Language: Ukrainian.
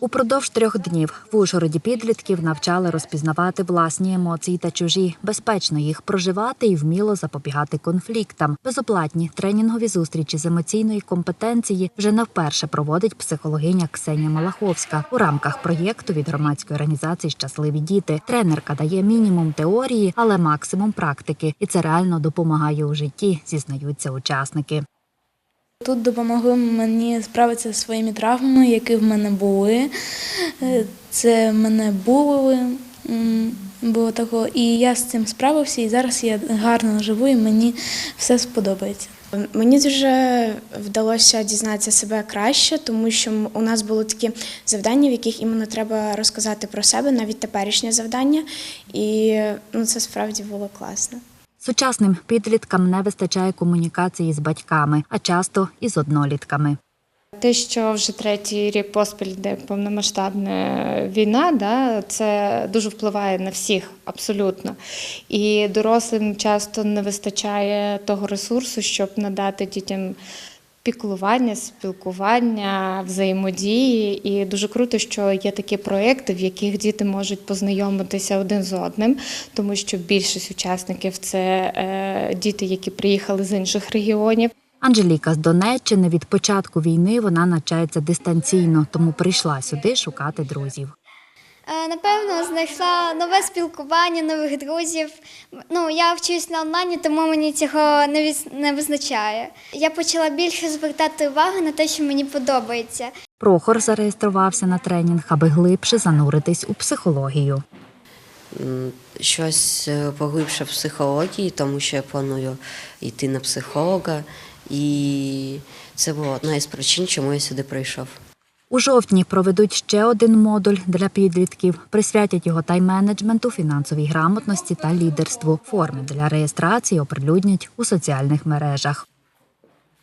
Упродовж трьох днів в Ужгороді підлітків навчали розпізнавати власні емоції та чужі, безпечно їх проживати і вміло запобігати конфліктам. Безоплатні тренінгові зустрічі з емоційної компетенції вже не вперше проводить психологиня Ксенія Малаховська у рамках проєкту від громадської організації Щасливі діти. Тренерка дає мінімум теорії, але максимум практики, і це реально допомагає у житті, зізнаються учасники. Тут допомогли мені справитися зі своїми травмами, які в мене були. Е, Це мене булили, було такого. І я з цим справився, і зараз я гарно живу, і мені все сподобається. Мені дуже вдалося дізнатися себе краще, тому що у нас були такі завдання, в яких іменно треба розказати про себе, навіть теперішнє завдання, і ну, це справді було класно. Сучасним підліткам не вистачає комунікації з батьками, а часто і з однолітками. Те, що вже третій рік поспіль йде повномасштабна війна, да, це дуже впливає на всіх абсолютно. І дорослим часто не вистачає того ресурсу, щоб надати дітям піклування, спілкування, взаємодії. І дуже круто, що є такі проекти, в яких діти можуть познайомитися один з одним, тому що більшість учасників це е, діти, які приїхали з інших регіонів. Анжеліка з Донеччини від початку війни вона навчається дистанційно, тому прийшла сюди шукати друзів. Е, Напевно, знайшла нове спілкування, нових друзів. Ну, я вчусь на онлайні, тому мені цього не визначає. Я почала більше звертати увагу на те, що мені подобається. Прохор зареєструвався на тренінг, аби глибше зануритись у психологію. щось е, поглибше в психології, тому що я планую йти на психолога. І це була одна із причин, чому я сюди прийшов. У жовтні проведуть ще один модуль для підлітків, присвятять його тайм-менеджменту, фінансовій грамотності та лідерству. Форми для реєстрації оприлюднять у соціальних мережах.